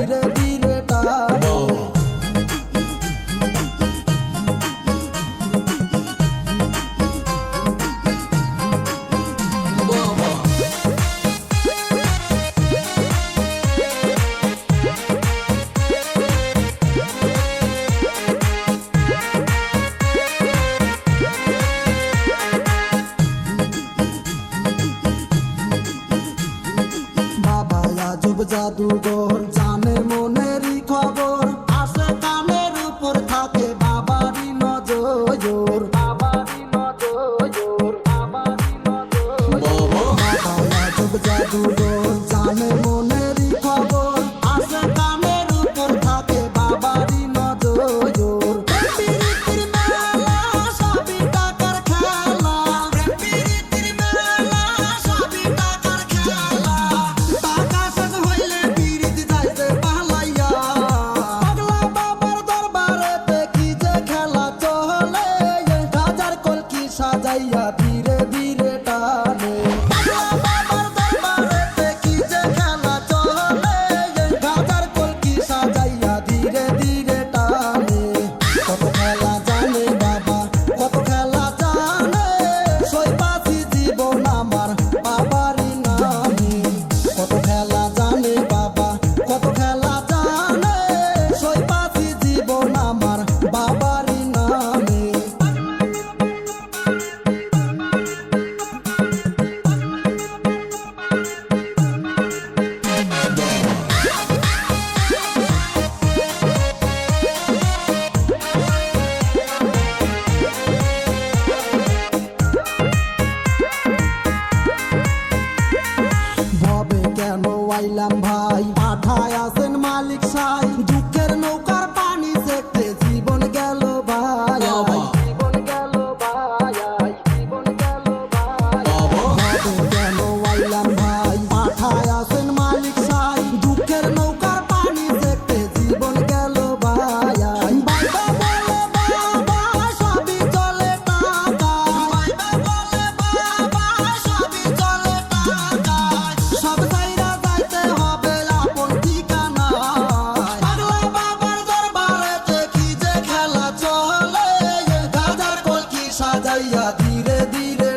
Did I কেন আইলাম ভাই পাঠায় আছেন মালিক সাই धीरे धीरे